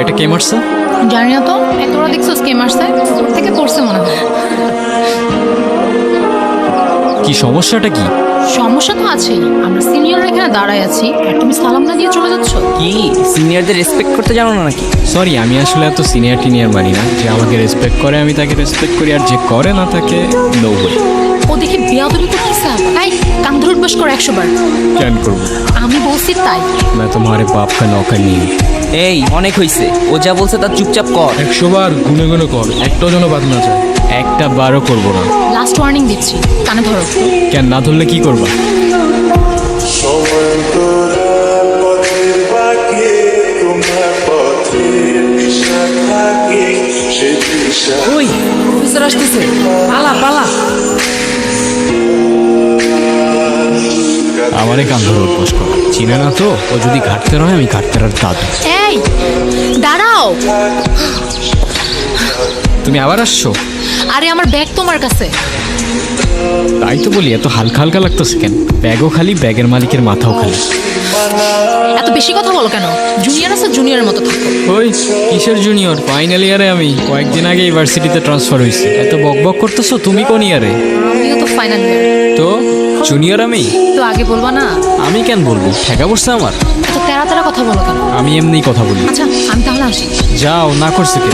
এটা কে মারছে জানি না তো এই তোরা দেখছো কে মারছে উপর থেকে পড়ছে মনে হয় কি সমস্যাটা কি সমস্যা তো আছেই আমরা সিনিয়ররা এখানে দাঁড়ায় আছি আর তুমি সালাম না দিয়ে চলে যাচ্ছ কি সিনিয়রদের রেসপেক্ট করতে জানো না নাকি সরি আমি আসলে এত সিনিয়র টিনিয়র মানি না যে আমাকে রেসপেক্ট করে আমি তাকে রেসপেক্ট করি আর যে করে না তাকে নো ওয়ে ও দেখে বেয়াদবি করতেছে তাই কান ধরে উঠবাস করো একশো বার ক্যান করবো আমি বলছি তাই मैं तुम्हारे बाप का नौकर नहीं हूँ এই অনেক হইছে। ও যা বলছে তার চুপচাপ কর। একশো বার গুনে গুনে কর একটাও যেন বাদ না যায়। একটা বারও করব না। লাস্ট ওয়ার্নিং দিচ্ছি কানে ধরো। কেন না ধরলে কি করবা? ওই প্রফেসর আসতেছে। পালা পালা। আমারে কান ধরে উঠবস কর চিনে না তো? ও যদি ঘাটতে হয় আমি ঘাটতে আর দাদু। এই দাঁড়াও। তুমি আবার আসছো? আরে আমার ব্যাগ তোমার কাছে। তাই তো বলি এত হালকা হালকা লাগতেছে কেন? ব্যাগও খালি ব্যাগের মালিকের মাথাও খালি। এত বেশি কথা বলো কেন? জুনিয়র আছে জুনিয়রের মতো থাকো। ওই কিসের জুনিয়র ফাইনাল ইয়ারে আমি কয়েকদিন আগে ইউনিভার্সিটিতে ট্রান্সফার হয়েছি। এত বক বক করতেছো তুমি কোন ইয়ারে আমিও তো ফাইনাল ইয়ার তো জুনিয়র আমি? তো আগে বলবা না? আমি কেন বলব? ঠেকা বসছে আমার। তো তেরা তেরা কথা বলো কেন? আমি এমনিই কথা বলি। আচ্ছা আমি তাহলে আসি। যাও না করছে কে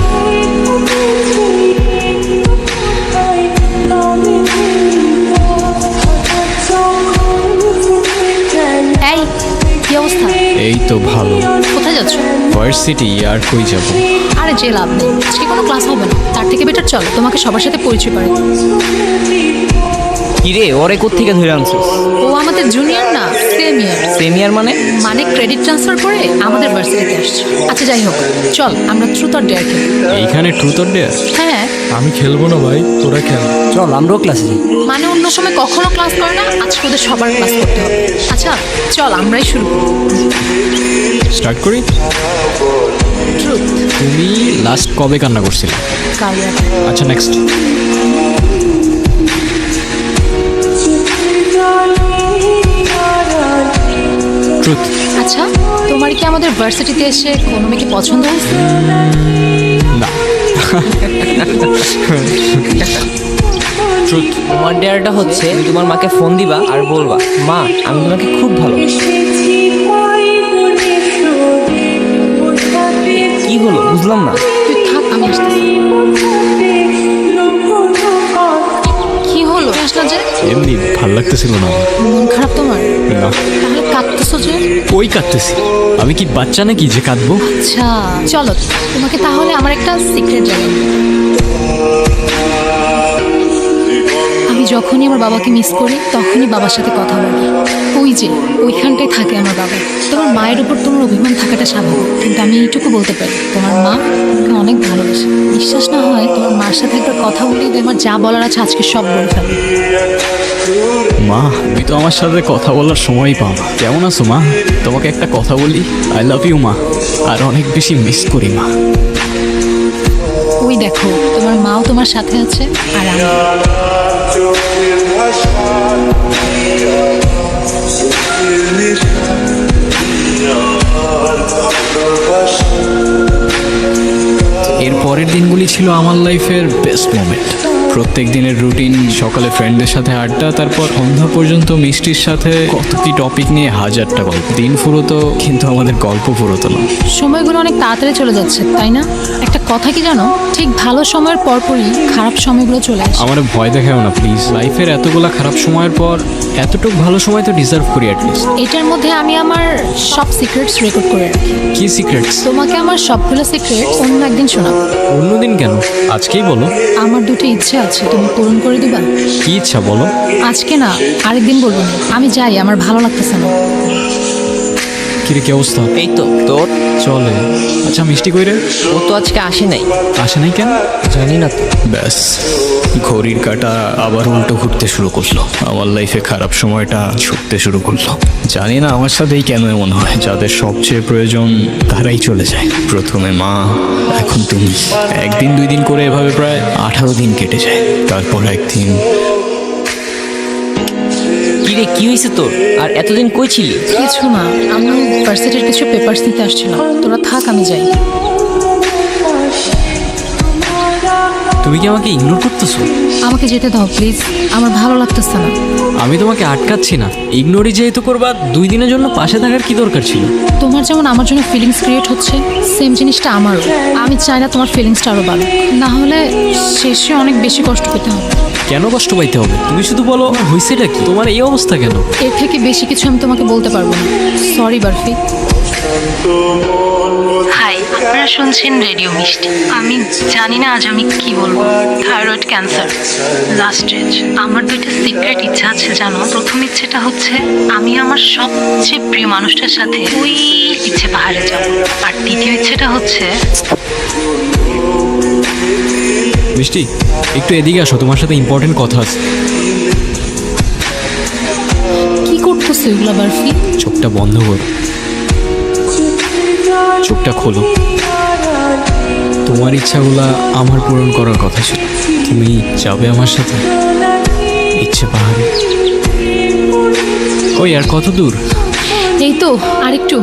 এই তো ভালো। কোথায় যাচ্ছ? ভার্সিটি আর কই যাব? আরে যে লাভ নেই। আজকে কোনো ক্লাস হবে না। তার থেকে বেটার চল তোমাকে সবার সাথে পরিচয় করে কি রে ওরে থেকে ধরে আনছিস? ও আমাদের জুনিয়র না? সেম ইয়ার মানে? মানে ক্রেডিট ট্রান্সফার করে আমাদের ভার্সিটিতে আসছে। আচ্ছা যাই হোক চল আমরা ট্রুথ অর ডেয়ার খেলি। এইখানে ট্রুথ অর ডেয়ার হ্যাঁ। আমি খেলব না ভাই তোরা খেল। চল আমরাও ক্লাসে যাই। মানে অন্য সময় কখনো ক্লাস করে না আজকে ওদের সবার ক্লাস করতে হবে। আচ্ছা চল আমরাই শুরু করি। স্টার্ট করি? ট্রুথ তুমি লাস্ট কবে কান্না করছিলে? কাল রাতে। আচ্ছা নেক্সট ট্রুথ আচ্ছা তোমার কি আমাদের ভার্সিটিতে এসে কোনো মেয়েকে পছন্দ হয়েছে? না। ট্রুথ তোমার ডেয়ারটা হচ্ছে তুমি তোমার মাকে ফোন দিবা আর বলবা মা আমি তোমাকে খুব ভালোবাসি কি হলো? বুঝলাম না। তুই থাক আমি আসতেছি। এমনি ভালো লাগতেছিল না মন খারাপ তোমার? না। তাহলে কাঁদতেছো যে? ওই কাঁদতেছি। আমি কি বাচ্চা নাকি যে কাঁদবো? আচ্ছা চলো। তোমাকে তাহলে আমার একটা সিক্রেট জানাই। আমি যখনই আমার বাবাকে মিস করি তখনই বাবার সাথে কথা বলি। ওই যে ওইখানটায় থাকে আমার বাবা। তোমার মায়ের উপর তোমার অভিমান থাকাটা স্বাভাবিক। কিন্তু আমি এইটুকু বলতে পারি তোমার মা তোমাকে অনেক ভালোবাসে। বিশ্বাস না হয় তোমার মার সাথে একটা কথা বলি আমার যা বলার আছে আজকে সব বলে ফেলবে মা তুমি তো আমার সাথে কথা বলার সময় পাও না। কেমন আছো মা? তোমাকে একটা কথা বলি আই লাভ ইউ মা। আর অনেক বেশি মিস করি মা। ওই দেখো তোমার মাও তোমার সাথে আছে আর আমি। এর পরের দিনগুলি ছিল আমার লাইফের বেস্ট মোমেন্ট প্রত্যেক দিনের রুটিন সকালে ফ্রেন্ডদের সাথে আড্ডা তারপর সন্ধ্যা পর্যন্ত মিষ্টির সাথে কত কি টপিক নিয়ে হাজারটা গল্প। দিন ফুরোতো কিন্তু আমাদের গল্প ফুরোতো না। সময়গুলো অনেক তাড়াতাড়ি চলে যাচ্ছে তাই না? একটা কথা কি জানো? ঠিক ভালো সময়ের পরপরই খারাপ সময়গুলো চলে আসে। আমার ভয় দেখাও না প্লিজ লাইফের এতগুলা খারাপ সময়ের পর এতটুকু ভালো সময় তো ডিজার্ভ করি অ্যাটলিস্ট এটার মধ্যে আমি আমার সব সিক্রেটস রেকর্ড করে রাখি। কি সিক্রেটস তোমাকে আমার সবগুলো সিক্রেটস অন্য একদিন শোনাবো। অন্যদিন কেন? আজকেই বলো। আমার দুটো ইচ্ছে আছে তুমি পূরণ করে দিবা? কি ইচ্ছা বলো? আজকে না আরেকদিন বলব। আমি যাই আমার ভালো লাগতেছে না। কিরে কি অবস্থা? এই তো তোর? চলে। আচ্ছা মিষ্টি কইরে ও তো আজকে আসে নাই। আসে নাই কেন? জানি না তো। ব্যাস ঘড়ির কাটা আবার উল্টো ঘুরতে শুরু করল। আমার লাইফে খারাপ সময়টা ছুটতে শুরু করল। জানি না আমার সাথেই কেন এমন হয়। যাদের সবচেয়ে প্রয়োজন তারাই চলে যায়। প্রথমে মা এখন তুমি। একদিন দুই দিন করে এভাবে প্রায় আঠারো দিন কেটে যায়। তারপর একদিন রে, কি হয়েছে তোর? আর এতদিন কই ছিলি? কিছু না আমি ভার্সিটির কিছু পেপার্স নিতে আসছিলাম। তোরা থাক, আমি যাই। তুমি কি আমাকে ইগনোর করতেছো? আমাকে যেতে দাও প্লিজ। আমার ভালো লাগতেছে না। আমি তোমাকে আটকাচ্ছি না। ইগনোরই যেহেতু করবা দুই দিনের জন্য পাশে থাকার কি দরকার ছিল? তোমার যেমন আমার জন্য ফিলিংস ক্রিয়েট হচ্ছে সেম জিনিসটা আমারও। আমি চাই না তোমার ফিলিংসটা আরও বাড়ুক। না হলে শেষে অনেক বেশি কষ্ট পেতে হবে। কেন কষ্ট পাইতে হবে? তুমি শুধু বলো হয়েছেটা কি? তোমার এই অবস্থা কেন? এর থেকে বেশি কিছু আমি তোমাকে বলতে পারব না। সরি বার্ফি। হাই আপনারা শুনছেন রেডিও মিষ্টি। আমি জানি না আজ আমি কি বলব। থাইরয়েড ক্যান্সার লাস্ট স্টেজ আমার দুইটা সিক্রেট ইচ্ছা আছে জানো? প্রথম ইচ্ছেটা হচ্ছে আমি আমার সবচেয়ে প্রিয় মানুষটার সাথে ওই ইচ্ছে পাহাড়ে যাব। আর দ্বিতীয় ইচ্ছেটা হচ্ছে মিষ্টি একটু এদিকে আসো তোমার সাথে ইম্পর্টেন্ট কথা আছে। কি করতেছো এগুলা বার্ফি? চোখটা বন্ধ করো। চোখটা খোলো। তোমার ইচ্ছাগুলা আমার পূরণ করার কথা ছিল। তুমি যাবে আমার সাথে? ইচ্ছে পাহাড়ে? ওই, আর কত দূর? এই তো, আরেকটু।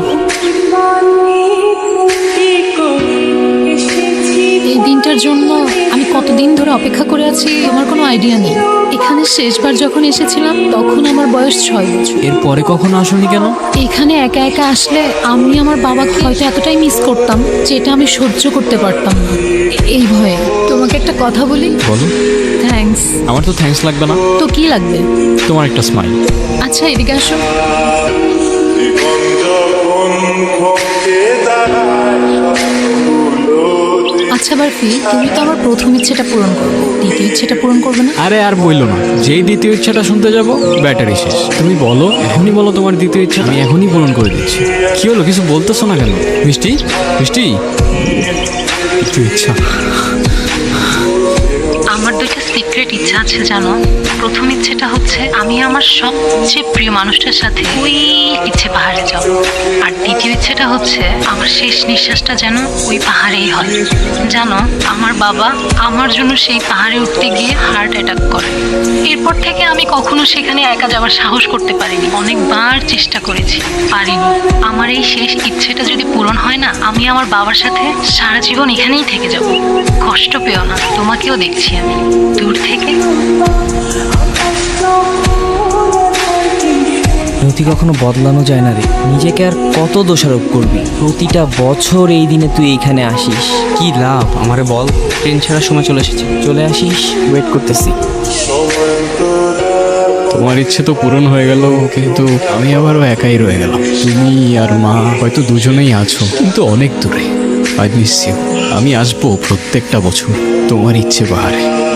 এই দিনটার জন্য কতদিন ধরে অপেক্ষা করে আছি আমার কোনো আইডিয়া নেই। এখানে শেষবার যখন এসেছিলাম তখন আমার বয়স ছয় বছর। এরপরে কখনো আসোনি কেন? এখানে একা একা আসলে আমি আমার বাবাকে হয়তো এতটাই মিস করতাম যেটা আমি সহ্য করতে পারতাম না। এই ভয়ে। তোমাকে একটা কথা বলি? বলো। থ্যাঙ্কস আমার তো থ্যাঙ্কস লাগবে না। তো কি লাগবে? তোমার একটা স্মাইল আচ্ছা এদিকে আসো। ভক্তে দাঁড়ায় আচ্ছা বারফি তুমি তো আমার প্রথম ইচ্ছেটা পূরণ করবে। দ্বিতীয় ইচ্ছেটা পূরণ করবে না? আরে আর বইলো না। যেই দ্বিতীয় ইচ্ছাটা শুনতে যাব ব্যাটারি শেষ। তুমি বলো এখনই বলো তোমার দ্বিতীয় ইচ্ছা আমি এখনই পূরণ করে দিচ্ছি। কি হলো কিছু বলতেছো না কেন? মিষ্টি? মিষ্টি? ইচ্ছা। আমার দুইটা সিক্রেট ইচ্ছা আছে জানো? প্রথম ইচ্ছেটা হচ্ছে আমি আমার সবচেয়ে প্রিয় মানুষটার সাথে ওই ইচ্ছে পাহাড়ে যাব। আর দ্বিতীয় ইচ্ছেটা হচ্ছে আমার শেষ নিঃশ্বাসটা যেন ওই পাহাড়েই হয়। জানো, আমার বাবা আমার জন্য সেই পাহাড়ে উঠতে গিয়ে হার্ট অ্যাটাক করে। এরপর থেকে আমি কখনো সেখানে একা যাওয়ার সাহস করতে পারিনি। অনেকবার চেষ্টা করেছি, পারিনি। আমার এই শেষ ইচ্ছেটা যদি পূরণ হয় না, আমি আমার বাবার সাথে সারা জীবন এখানেই থেকে যাব। কষ্ট পেও না, তোমাকেও দেখছি আমি। দূর থেকে। নথি কখনো বদলানো যায় না রে। নিজেকে আর কত দোষারোপ করবি? প্রতিটা বছর এই দিনে তুই এইখানে আসিস। কি লাভ? আমারে বল ট্রেন ছাড়ার সময় চলে এসেছে। চলে আসিস? ওয়েট করতেছি। তোমার ইচ্ছে তো পূরণ হয়ে গেল কিন্তু আমি আবারও একাই রয়ে গেলাম। তুমি আর মা হয়তো দুজনেই আছো কিন্তু অনেক দূরে। আই মিস ইউ আমি আসব প্রত্যেকটা বছর। তোমার ইচ্ছে পাহাড়ে কাছের